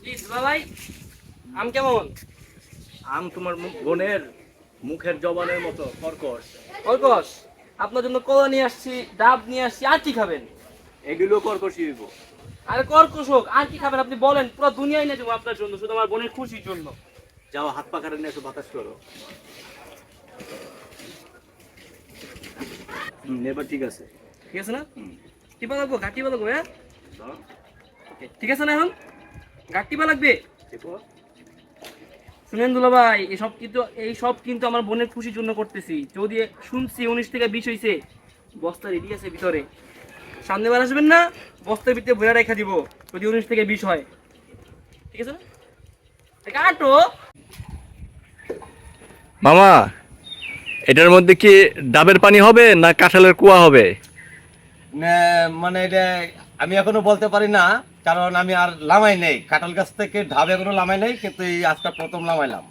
Please ভাই আম কেমন? আম তোমার বোনের মুখের জবানের মতো কর্কশ কর্কশ আপনার জন্য কলা নিয়ে আসছি ডাব নিয়ে আসছি আর কি খাবেন? এগুলো কর্কশই হইব। আরে কর্কশ হোক আর কি খাবেন আপনি বলেন পুরো দুনিয়ায় নিয়ে যাব আপনার জন্য শুধু আমার বোনের খুশির জন্য। যাও হাত পা কাটে নিয়ে একটু বাতাস করো। এবার ঠিক আছে। ঠিক আছে না? টিপা লাগবো ঘাট লাগবো হ্যাঁ? ঠিক আছে না এখন? ঘাট টিপা লাগবে? শুনেন দুলা ভাই এই সব কিন্তু এই সব কিন্তু আমার বোনের খুশির জন্য করতেছি। যদি শুনছি উনিশ থেকে বিশ হয়েছে বস্তা রেডি আছে ভিতরে। সামনে বার আসবেন না বস্তার ভিতরে ভরে রেখে দিব যদি উনিশ থেকে বিশ হয়। ঠিক আছে না? কাটো মামা এটার মধ্যে কি ডাবের পানি হবে না কাঁঠালের কুয়া হবে? না, মানে এটা আমি এখনও বলতে পারি না। কারণ আমি আর লামাই নেই। কাঁঠাল গাছ থেকে ঢাবে কোনো লামাই নেই কিন্তু এই আজকাল প্রথম লামাইলাম।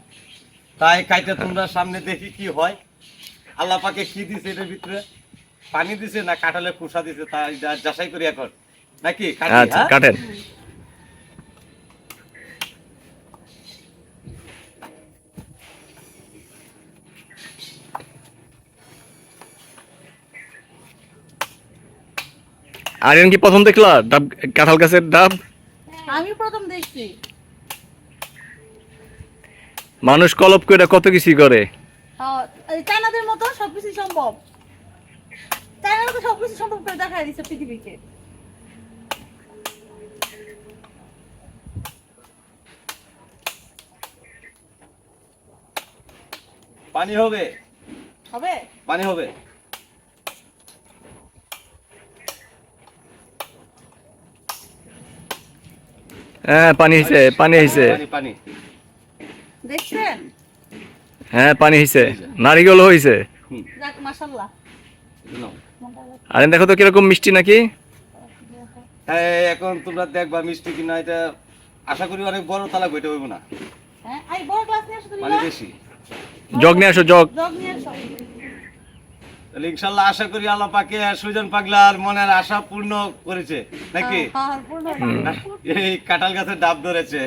তাই কাইতে তোমরা সামনে দেখি কি হয়। আল্লাহ পাকে কি দিছে এটার ভিতরে? পানি দিছে না কাঁঠালের কুসা দিছে তাই যা- যাচাই করি এখন। নাকি কাটি, আচ্ছা হ্যাঁ? কাটেন আরিয়ান কি প্রথম দেখলা? ডাব কাঁঠাল গাছের ডাব? আমি প্রথম দেখছি। মানুষ কলপ করে কত কিছু করে। চায়নাদের মতো সবকিছু সম্ভব। চায়নার তো সবকিছু সম্ভব করে দেখা দিচ্ছে পৃথিবীকে। পানি হবে। হবে? পানি হবে। হ্যাঁ পানি হয়েছে পানি হয়েছে পানি দেখছেন? হ্যাঁ পানি হয়েছে নারিকেল হয়েছে হুম। যাক মাশাল্লাহ নাও। দেখো তো কীরকম মিষ্টি নাকি? হ্যাঁ এখন তোমরা দেখবা মিষ্টি কিনা এটা আশা করি অনেক বড় তালা বইটা হইব না। হ্যাঁ এই বড় গ্লাস নিয়ে আসো তুমি পানি বেশি। জগ নিয়ে আসো জগ। জগ নিয়ে আসো। তাহলে ইনশাল্লাহ আশা করি আল্লাহ পাকে সুজন পাগলার মনের আশা পূর্ণ করেছে নাকি হ্যাঁ, হ্যাঁ, পূর্ণ এই কাঁঠাল গাছের ডাব ধরেছে।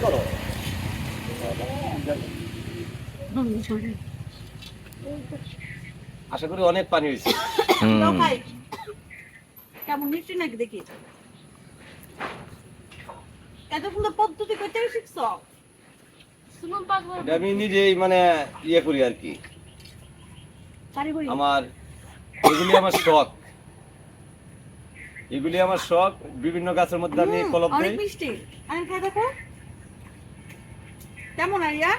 করো। আশা করি অনেক পানি হয়েছে হুম। দাও খাই। কেমন মিষ্টি নাকি দেখি? এত সুন্দর পদ্ধতি করতে শিখছ? আমি নিজেই মানে ইয়ে করি আর কি। আমার এগুলি আমার শখ। এগুলি আমার শখ। বিভিন্ন গাছের মধ্যে আমি অনেক দিই। মিষ্টি। আমি খাই দেখো। কেমন আরিয়া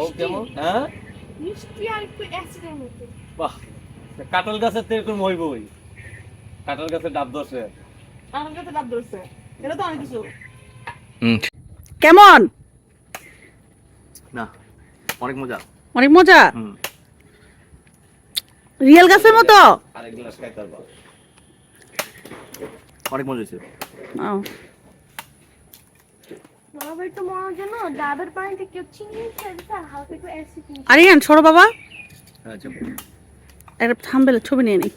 ও কেমন? হ্যাঁ? মিষ্টি আর একটু অ্যাসিডের মতো। বাহ কাঁঠাল গাছের তো এরকম হইবই। কাঁঠাল গাছের ডাব ধরছে। আমার কাছে ডাব ধরছে। এটা তো অনেক কিছু। কেমন? না অনেক মজা। অনেক মজা? হুম। রিয়েল গাছের মতো? আরেক গ্লাস খাইতে পারবা। অনেক মজা হয়েছে। বাবা ছোট মনে জন্য ডাবের পানিতে কেউ চিনি মিশিয়ে দিচ্ছে হালকা একটু অ্যাসিড আরিয়ান ছোড়ো বাবা। আচ্ছা একটা থামবেলের ছবি নিয়ে নি।